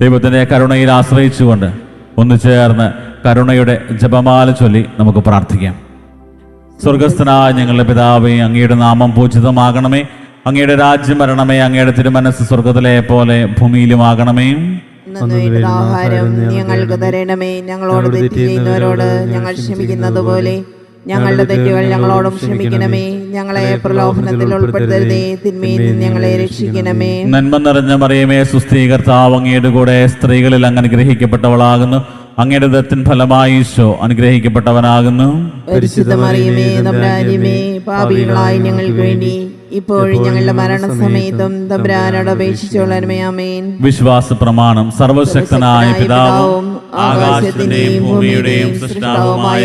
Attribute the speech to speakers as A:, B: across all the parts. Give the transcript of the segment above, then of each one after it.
A: ദൈവത്തിന്റെ കരുണയിൽ ആശ്രയിച്ചുകൊണ്ട് ഒന്ന് ചേർന്ന് കരുണയുടെ ജപമാല ചൊല്ലി നമുക്ക് പ്രാർത്ഥിക്കാം. സ്വർഗസ്ഥനായ ഞങ്ങളുടെ പിതാവേ അങ്ങയുടെ നാമം പൂജിതമാകണമേ. അങ്ങയുടെ രാജ്യം വരണമേ അങ്ങയുടെ തിരുമനസ് സ്വർഗത്തിലെ പോലെ ഭൂമിയിലും
B: ആകണമേ വേണ്ടുന്ന ആഹാരം ഞങ്ങൾക്ക് തരണമേ. ഞങ്ങളോട് ഞങ്ങൾ ക്ഷമിക്കുന്നത് പോലെ ഞങ്ങളുടെ തെറ്റുകൾ ഞങ്ങളോടും ക്ഷമിക്കണമേ. ഞങ്ങളെ പ്രലോഭനത്തിൽ ഉൾപ്പെടുത്തരുതേ. തിന്മയിൽ നിന്ന് ഞങ്ങളെ രക്ഷിക്കണമേ.
A: നന്മ നിറഞ്ഞ മറിയമേ സുസ്ഥീകർത്താവ് അങ്ങയുടെ കൂടെ സ്ത്രീകളിൽ അങ്ങ് ഗ്രഹിക്കപ്പെട്ടവളാകുന്നു അങ്ങയുടെ ദത്തിൻ ഫലമായി ഈശോ അനുഗ്രഹിക്കപ്പെട്ടവനാകുന്നു.
B: പരിശുദ്ധ മറിയമേ തമ്പുരാനിമേ പാപികളായി ഞങ്ങൾക്ക് വേണ്ടി ഇപ്പോഴും ഞങ്ങളുടെ മരണസമയത്തും തമ്പുരാനോട് അപേക്ഷിച്ചോളമയാമേൻ
A: വിശ്വാസ പ്രമാണം സർവശക്തനായ പിതാവും ആകാശത്തിന്റെയും ഭൂമിയുടെയും സൃഷ്ടാവുമായ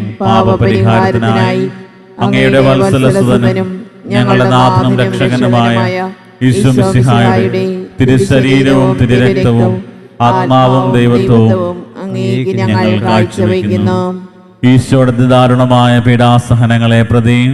A: പാപപരിഹാരത്തിനായി അങ്ങയുടെ വത്സലസുതനും ഞങ്ങളുടെ നാഥനും രക്ഷകനുമായ ഈശോ മിശിഹായുടെ തിരുശരീരവും തിരുരക്തവും ആത്മാവും ദൈവത്വവും
B: ഞങ്ങൾ കാഴ്ചവെക്കുന്നു
A: ഈശോയുടെ ദാരുണമായ പീഡാസഹനങ്ങളെ പ്രതിയും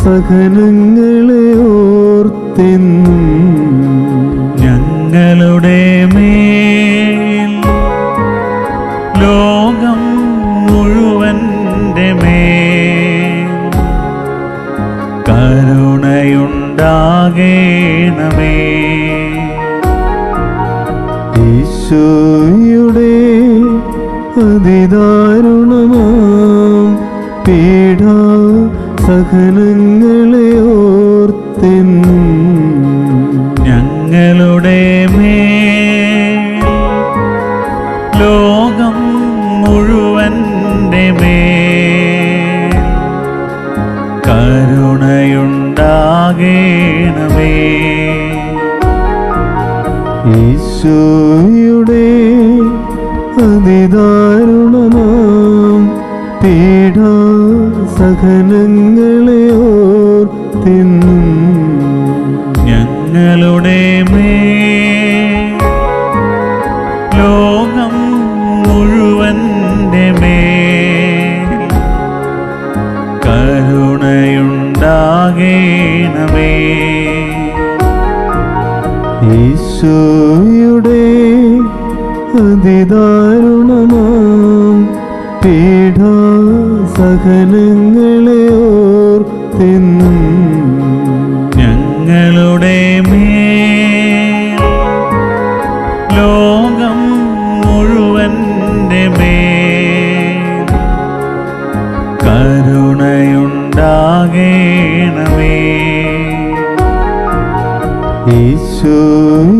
C: സഹനങ്ങളെ ഓർത്തെന്നും
A: ഞങ്ങളുടെ മേൽ. ലോകം മുഴുവന്റെ മേൽ. കരുണയുണ്ടാകേണമേ.
C: ഈശോയുടെ അതിദാരുണമാം സഹനങ്ങളെ ഓർത്തെന്നും
A: ഞങ്ങളുടെ മേ ലോകം മുഴുവന്റെ മേ കരുണയുണ്ടാകേണമേ.
C: ഈശോയുടെ അതിദാരുണമാം പീഡ സഹനങ്ങളെ ഈശോയുടെ അതിദാരുണമാം പീഠ സഹനങ്ങളെ ഓർത്തെന്നും ഈശോയുടെ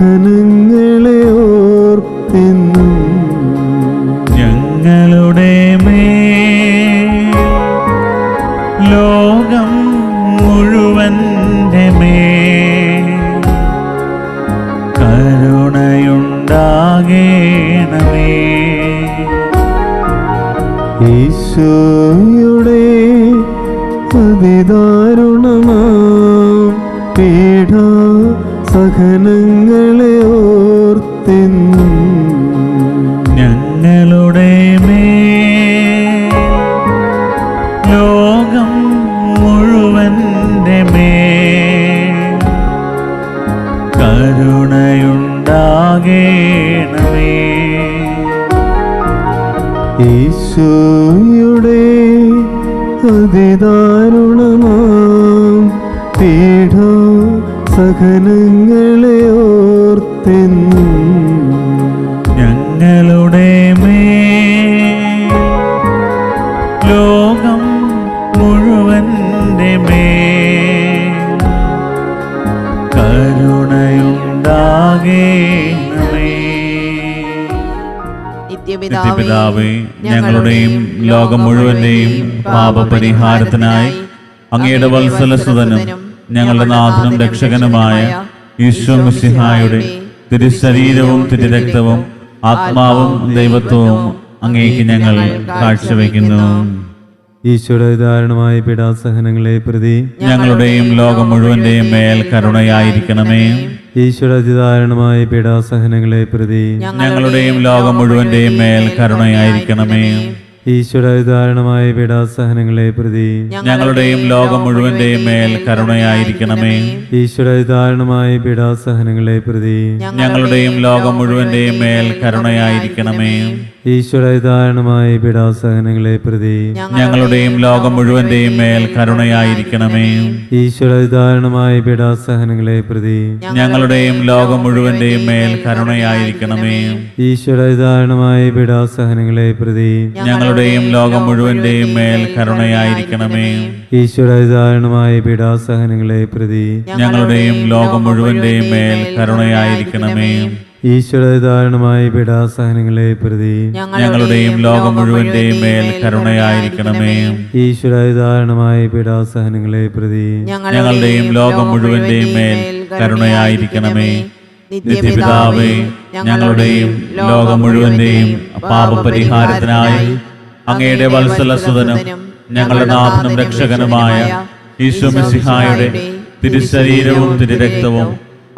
C: സഹനങ്ങളെ സഹനങ്ങളെ ഓർത്തെന്നും
A: ഞങ്ങളുടെ മേ ലോകം മുഴുവന്റെ മേ കരുണയുണ്ടാകേണമേ നിത്യപിതാവേ ഞങ്ങളുടെയും ലോകം മുഴുവന്റെയും പാപപരിഹാരത്തിനായി അങ്ങയുടെ വത്സലസുതനും ഞങ്ങളുടെ നാഥനും രക്ഷകനുമായ ഈശോ മിശിഹായുടെ തിരുശരീരവും തിരുരക്തവും ആത്മാവും ദൈവത്വവും അങ്ങേക്ക് ഞങ്ങൾ കാഴ്ചവെക്കുന്നു.
C: ഈശോയുടെ ഉദാഹരണമായ പീഡാസഹനങ്ങളെ പ്രതി
A: ഞങ്ങളുടെയും ലോകം മുഴുവന്റെയും മേൽ കരുണയായിരിക്കണമേ.
C: ഈശോയുടെ ഉദാഹരണമായ പീഡാസഹനങ്ങളെ പ്രതി
A: ഞങ്ങളുടെയും ലോകം മുഴുവന്റെയും മേൽ കരുണയായിരിക്കണമേ.
C: അതിദാരുണമായ പീഡാസഹനങ്ങളെ പ്രതി
A: ഞങ്ങളുടെയും ലോകം മുഴുവന്റെയും മേൽ കരുണയായിരിക്കണമേ.
C: ഈശോയുടെ അതിദാരുണമായ പീഡാസഹനങ്ങളെ പ്രതി
A: ഞങ്ങളുടെയും ലോകം മുഴുവന്റെയും മേൽ കരുണയായിരിക്കണമേ.
C: ഈശോയുടെ പിടാസഹനങ്ങളെ പീഡാസഹനങ്ങളെ പ്രതി
A: ഞങ്ങളുടെയും ലോകം മുഴുവന്റെയും മേൽ കരുണയായിരിക്കണമേ.
C: ഈശോയുടെ പിടാസഹനങ്ങളെ പീഡാസഹനങ്ങളെ പ്രതി
A: ഞങ്ങളുടെയും ലോകം മുഴുവന്റെയും മേൽ കരുണയായിരിക്കണമേ.
C: ഈശോയുടെ പിടാസഹനങ്ങളെ പീഡാസഹനങ്ങളെ പ്രതി
A: ഞങ്ങളുടെയും ലോകം മുഴുവന്റെയും മേൽ കരുണയായിരിക്കണമേ.
C: ഈശോയുടെ പിടാസഹനങ്ങളെ പീഡാസഹനങ്ങളെ പ്രതി
A: ഞങ്ങളുടെയും ലോകം മുഴുവന്റെയും മേൽ കരുണയായിരിക്കണമേ.
C: ഈശോയുടെ പിടാസഹനങ്ങളെ പീഡാസഹനങ്ങളെ പ്രതി
A: ഞങ്ങളുടെയും ലോകം മുഴുവന്റെയും മേൽ കരുണയായിരിക്കണമേ.
C: ഈശോയുടെ പിടാസഹനങ്ങളെ പീഡാസഹനങ്ങളെ പ്രതി
A: ഞങ്ങളുടെയും ലോകം മുഴുവന്റെയും മേൽ കരുണയായിരിക്കണമേ. നിത്യപിതാവേ ഞങ്ങളുടെയും ലോകം മുഴുവന്റെയും പാപപരിഹാരത്തിനായി അങ്ങയുടെ വത്സലസുതനും ഞങ്ങളുടെ നാഥനും രക്ഷകനുമായ ഈശോ മിശിഹായുടെ തിരുശരീരവും തിരുരക്തവും